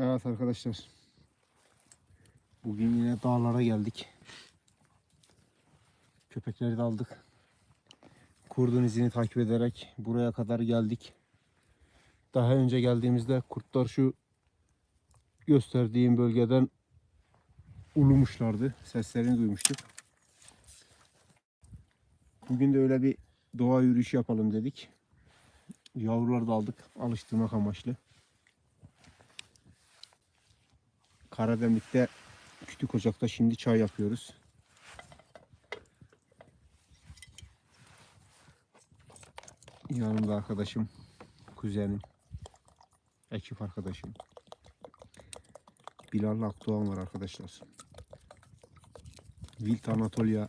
Evet arkadaşlar. Bugün yine dağlara geldik. Köpekleri de aldık. Kurdun izini takip ederek buraya kadar geldik. Daha önce geldiğimizde kurtlar şu gösterdiğim bölgeden ulumuşlardı. Seslerini duymuştuk. Bugün de öyle bir doğa yürüyüşü yapalım dedik. Yavruları da aldık alıştırmak amaçlı. Karademlik'te küçük ocakta şimdi çay yapıyoruz. Yanımda arkadaşım, kuzenim, ekip arkadaşım. Bilal Akdoğan var arkadaşlar. Wild Anatolia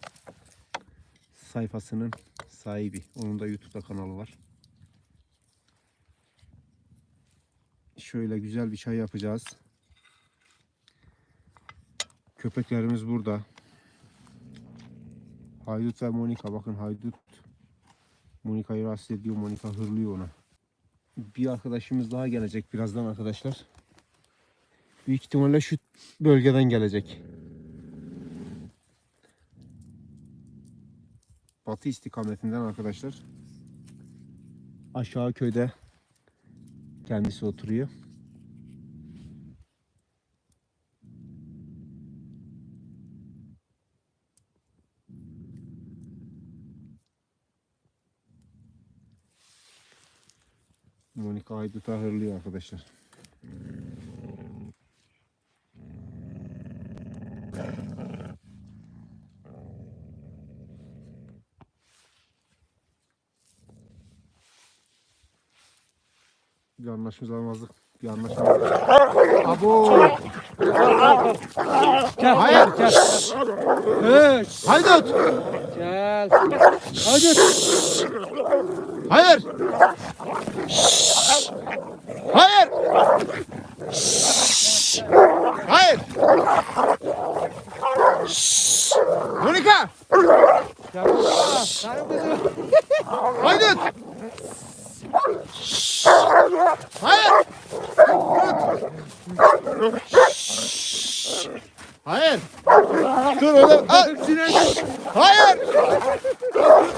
sayfasının sahibi. Onun da YouTube'da kanalı var. Şöyle güzel bir çay yapacağız. Köpeklerimiz burada. Haydut ve Monika. Bakın Haydut Monika'yı rahatsız ediyor. Monika hırlıyor ona. Bir arkadaşımız daha gelecek birazdan arkadaşlar. Büyük ihtimalle şu bölgeden gelecek. Batı istikametinden arkadaşlar. Aşağı köyde kendisi oturuyor. Monika Haydut'a hırlıyor arkadaşlar. Bir anlaşmazlık, bir anlaşmazlık. Abo! Hayır! Evet. Haydut! Gel. Haydut! Hayır! Hayır! Hayır! Monika! Gel. Aa, Benim kızım. Haydut! Hayır! Hayır! Dur oğlum! Al! Hayır!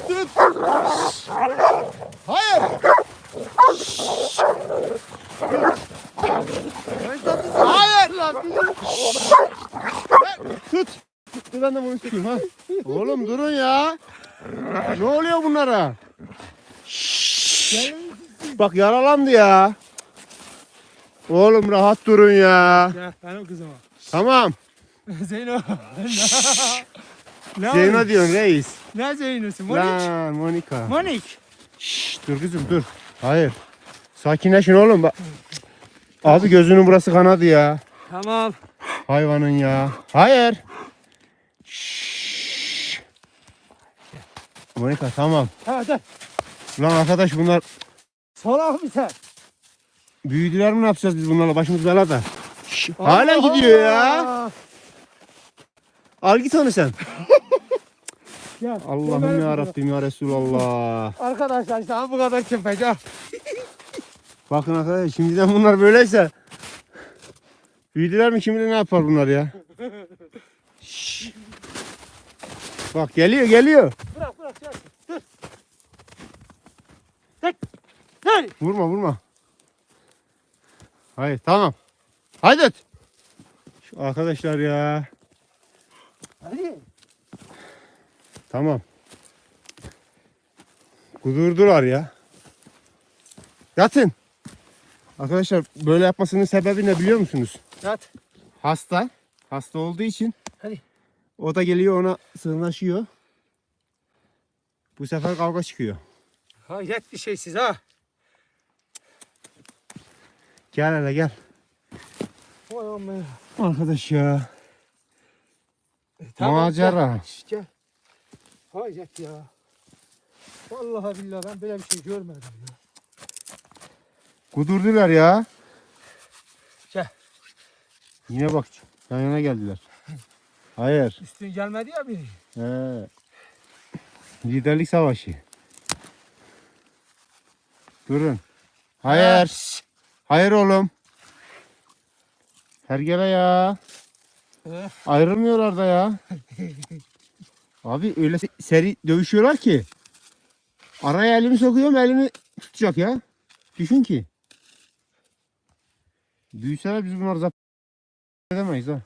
Tut! Hayır! Hayır! Tut! Dur ben de bunu tutayım ha. Oğlum durun ya. Ne oluyor bunlara? Bak yaralandı ya. Oğlum rahat durun ya. Gel benim kızım o. Tamam. Zeyno. Zeyno diyorsun reis. Ne Zeyno'su? Monik. Lan Monika. Monik. Şşş, dur kızım dur. Hayır. Sakinleşin oğlum. Bak. Abi gözünün burası kanadı ya. Tamam. Hayvanın ya. Hayır. Şşş. Monika tamam. Evet evet. Lan arkadaş bunlar Salak mısın? büyüdüler mi ne yapacağız biz bunlarla başımız belada. Şşş, hala gidiyor ya. Al git onu sen. Gel. Allah'ım ya Rabbim ya Resulallah. Arkadaşlar sana bu kadar köpek ha. Bakın arkadaşlar şimdiden bunlar böyleyse büyüdüler mi kim bilir ne yapar bunlar ya. Şşş. Bak geliyor geliyor. Bırak bırak gel. Dur. Tek. Gel. Vurma vurma. Hayır tamam. Haydi. Şu arkadaşlar ya. Hadi. Tamam. Kudurdular ya. Yatın. Arkadaşlar böyle yapmasının sebebi ne biliyor musunuz? Yat. Hasta. Hasta olduğu için. Hadi. O da geliyor ona sırnaşıyor. Bu sefer kavga çıkıyor. Hayret bir şeysiz ha. Gel hele gel. Vay. Arkadaş ya. Tamam, Macera. Gel. Gel. Hayret ya. Vallahi billahi ben böyle bir şey görmedim ya. Kudurdular ya. Gel. Yine bak yan yana geldiler. Hayır. Üstün gelmedi ya biri. He. Liderlik savaşı. Durun. Hayır. Hayır oğlum. Hergele ya. Eh, Ayrılmıyorlar da ya. Abi öyle se- seri dövüşüyorlar ki. Araya elimi sokuyorum elimi tutacak ya. Düşün ki. Büyüseler biz bunları zapt edemeyiz ha.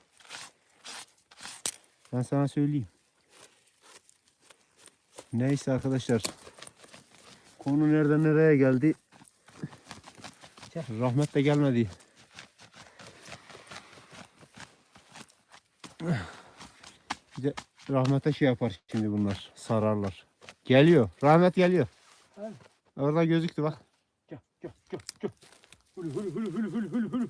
Ben sana söyleyeyim. Neyse arkadaşlar. Konu nereden nereye geldi? Gel. Rahmet de gelmedi. Bir de rahmete şey yapar şimdi bunlar. Sararlar. Geliyor. Rahmet geliyor. Hadi. Orada gözüktü bak. Gel gel gel gel. Hulu hulu hulu hulu hulu hulu hulu.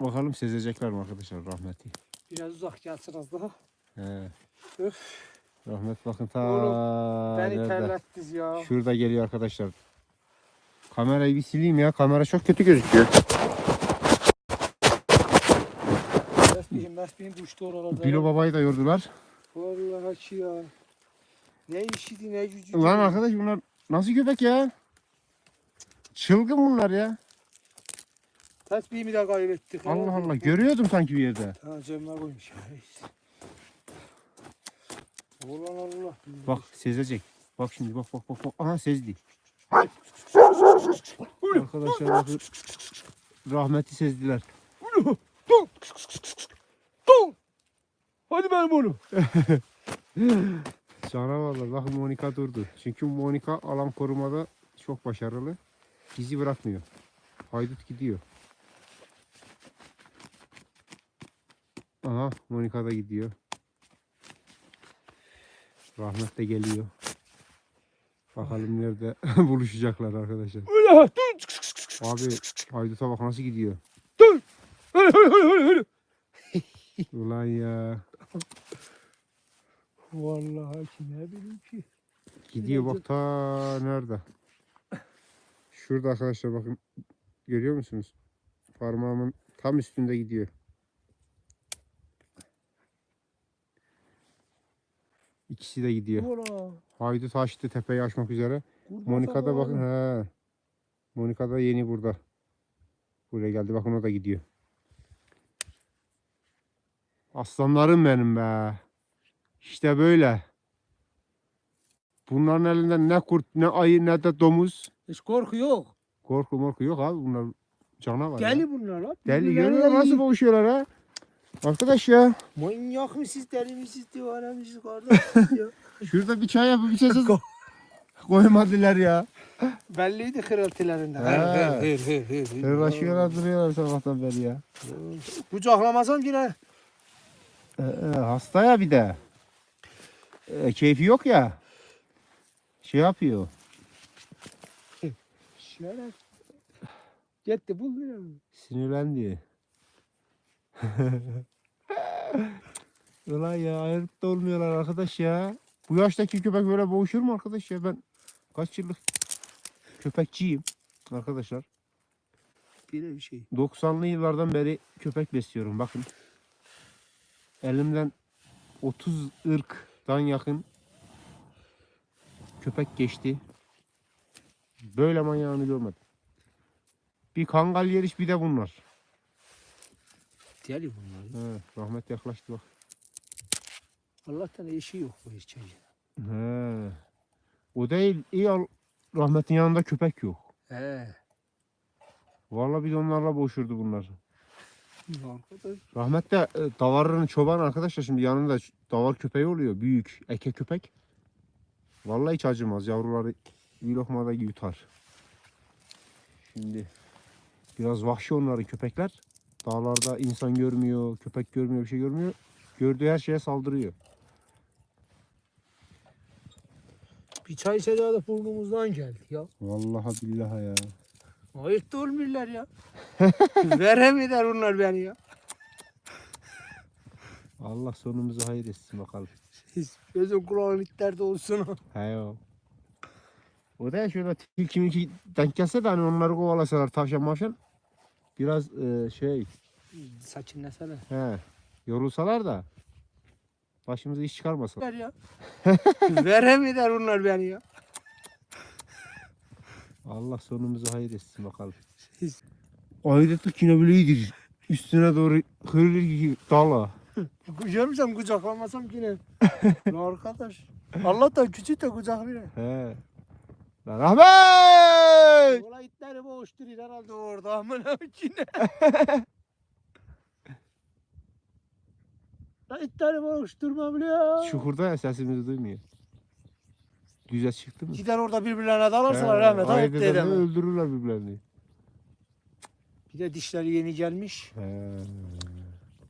Bakalım sezecekler mi arkadaşlar rahmeti. Biraz uzak gelsin az daha. He. Öf. Rahmet bakın ta Oğlum, Beni terlettiniz ya. Şurada geliyor arkadaşlar. Kamerayı bir sileyim ya. Kamera çok kötü gözüküyor. Mesbihim düştü oralarda. Bilo babayı da yordular. Vallahi ki ya. Ne işiydi ne gücü. Lan arkadaş bunlar nasıl köpek ya? Çılgın bunlar ya. Tesbihimi de kaybettik. Allah. Allah. Görüyordum sanki bir yerde. Ha cebime koymuş reis. Allah. Bak sezecek. Bak şimdi bak bak bak. bak. Aha sezdi. Arkadaşlar. Rahmeti sezdiler. Dur. Hadi benim oğlum. Canavarlar. Bakın Monika durdu. Çünkü Monika alan korumada çok başarılı. Bizi bırakmıyor. Haydut gidiyor. Aha Monika da gidiyor. Rahmet de geliyor. Bakalım nerede buluşacaklar arkadaşlar. Öyle dur. Abi Haydut'a bak nasıl gidiyor. Öyle öyle öyle öyle. Ulan ya. Vallahi ki ne bileyim ki. Gidiyor bak ta nerede? Şurada arkadaşlar bakın. Görüyor musunuz? Parmağımın tam üstünde gidiyor. İkisi de gidiyor. Ola. Haydut açtı tepeyi aşmak üzere. kurban Monika da sana bakın he. Monika da yeni burada. Buraya geldi bakın o da gidiyor. Aslanlarım benim be. İşte böyle. Bunların elinde ne kurt ne ayı ne de domuz. Hiç korku yok. Korku morku yok abi bunlar canavar. ya. Deli bunlar lan. Deli görüyor nasıl boğuşuyorlar ha? Arkadaş ya. Manyak mısınız deli misiniz divane misiniz kardeş ya. Şurada bir çay yapıp içeceğiz. Koymadılar ya. Belliydi hırıltılarında. Hır hır hır hır. Hırlaşıyorlar duruyorlar sabahtan beri ya. Kucaklamasam yine. Ee, hasta ya bir de. Ee, keyfi yok ya. Şey yapıyor. Şöyle. Gitti bul bir Sinirlendi. Ulan ya ayırıp da olmuyorlar arkadaş ya. Bu yaştaki köpek böyle boğuşur mu arkadaş ya? Ben kaç yıllık köpekçiyim arkadaşlar. Bir şey. 90'lı yıllardan beri köpek besliyorum bakın. Elimden 30 ırktan yakın köpek geçti. Böyle manyağını görmedim. Bir kangal yeriş bir de bunlar. Deli bunlar. He, rahmet yaklaştı bak. Allah'tan eşi yok bu çocuğun. He. O değil iyi al rahmetin yanında köpek yok. He. Vallahi biz onlarla boğuşurdu bunlar. Arkadaş. Rahmet de e, davarın çoban arkadaşlar şimdi yanında davar köpeği oluyor. Büyük eke köpek. Vallahi hiç acımaz. Yavruları bir lokmada yutar. Şimdi biraz vahşi onların köpekler. Dağlarda insan görmüyor, köpek görmüyor, bir şey görmüyor. Gördüğü her şeye saldırıyor. Bir çay de burnumuzdan geldi ya. Vallahi billahi ya. Ayırt da olmuyorlar ya. Veremediler onlar beni ya. Allah sonumuzu hayır etsin bakalım. Gözün kulağın itlerde olsun. He o. O da şöyle tilki milki denk gelse de hani onları kovalasalar tavşan mavşan biraz e, şey Saçın nesene. he yorulsalar da başımıza iş çıkarmasın. Ver ya. Veremediler onlar beni ya. Allah sonumuzu hayır etsin bakalım. Böyle iyidir. Üstüne doğru kırılır gibi dala. Görmüşsem kucaklamasam yine. Lan arkadaş. Allah'tan küçük de kucaklıyor. He. Lan Ahmet! Ola itleri boğuşturuyor herhalde orada amına yine. Lan itleri boğuşturma bile ya. Çukurda ya sesimizi duymuyor. Düze çıktı mı? Gider orada birbirlerine dalarsalar rahmet ayda da derim. öldürürler birbirlerini. Bir de dişleri yeni gelmiş. He.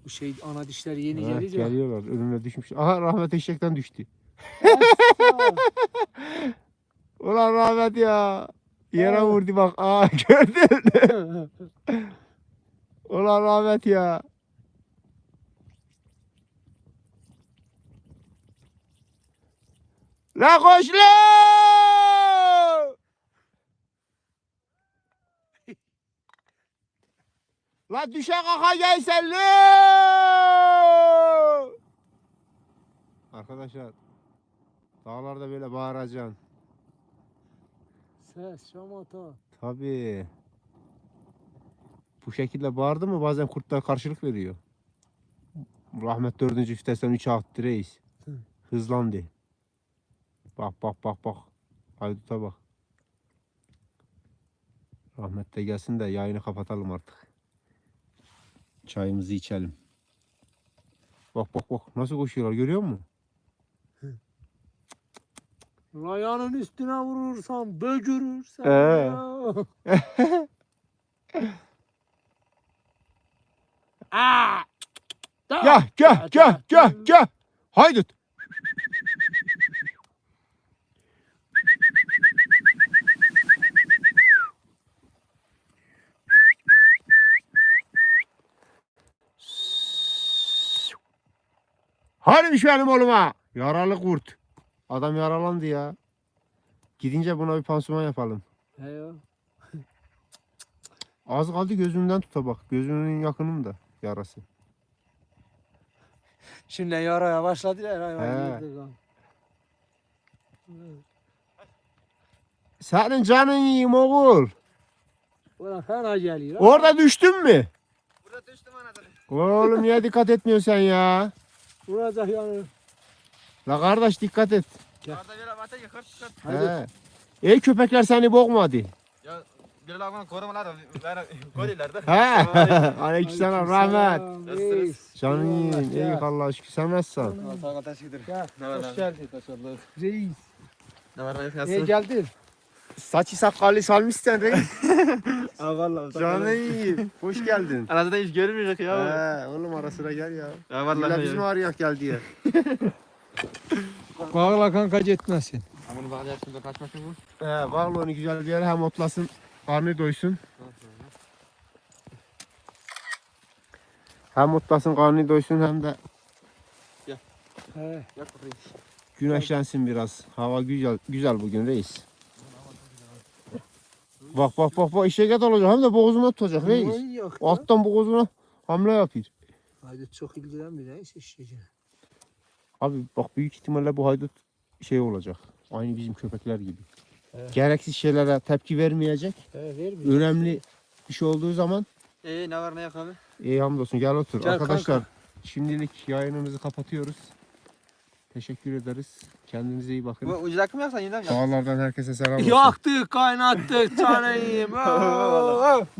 Bu şey ana dişleri yeni Ha, gelince. geliyorlar. Önüne düşmüş. Aha rahmet eşekten düştü. Ulan rahmet ya. Yere Ha. vurdu bak. Aa gördün. Ulan rahmet ya. La koş la! Düşe kaka gel sen la! Arkadaşlar dağlarda böyle bağıracaksın. Ses, şamata. Tabii. Bu şekilde bağırdı mı bazen kurtlar karşılık veriyor. Rahmet dördüncü vitesten 3'e attı reis. Hı. Hızlandı. Bak bak bak bak. Hayduta bak. Rahmet de gelsin de yayını kapatalım artık. Çayımızı içelim. Bak bak bak nasıl koşuyorlar görüyor musun? Raya'nın üstüne vurursan böcürürsen. Ee. ya. Aa! Gel gel gel gel gel. Haydut. Hanimiş benim oğluma. Yaralı kurt. Adam yaralandı ya. Gidince buna bir pansuman yapalım. He ya. Az kaldı gözümden tuta bak. Gözümün yakınında yarası. Şimdi yaraya başladı ya. He. Senin canın yiyeyim oğul. Ulan fena geliyor. Orada düştün mü? Burada düştüm anasını. Oğlum niye dikkat etmiyorsun sen ya? Vuracak yani. La kardeş dikkat et. Yıkır çıkar. He. Ey köpekler seni boğmadı. Ya bir lavan korumalar da ver goliler de. He. Aleykümselam rahmet. Reis. Canın. Ey Allah şükür sen nasılsın? Sağ teşekkür Gel. Ne var Hoş lan? geldin. Reis. Ne var lan Niye geldin? Saçı sakalı salmışsın reis. Ha vallahi. Canın yiyeyim. Hoş geldin. Arada hiç görmeyecek ya. He, oğlum ara sıra gel ya. Ya vallahi. biz mi arayak gel diye. Bağla kanka gitmesin. Bunu bağlayıp şimdi kaçmasın bu. He, bağla onu güzel bir yere hem otlasın, karnı doysun. Hem otlasın, karnı doysun hem de He. Yak bakayım. güneşlensin biraz. Hava güzel güzel bugün reis. Bak bak bak bak işe olacak hem de boğazına tutacak reis. Alttan boğazına hamle yapıyor. Hadi çok ilgilenmiyor reis işçice. Abi bak büyük ihtimalle bu haydut şey olacak. Aynı bizim köpekler gibi. Evet. Gereksiz şeylere tepki vermeyecek. He vermiyor. Önemli bir şey olduğu zaman Ee ne var ne yok abi? iyi hamdolsun gel otur. Gel Arkadaşlar şimdilik yayınımızı kapatıyoruz. Teşekkür ederiz. Kendinize iyi Bu bakın. ucuzak mı yaksan yeniden mi? Dağlardan herkese selam olsun. Yaktık kaynattık. Vallahi.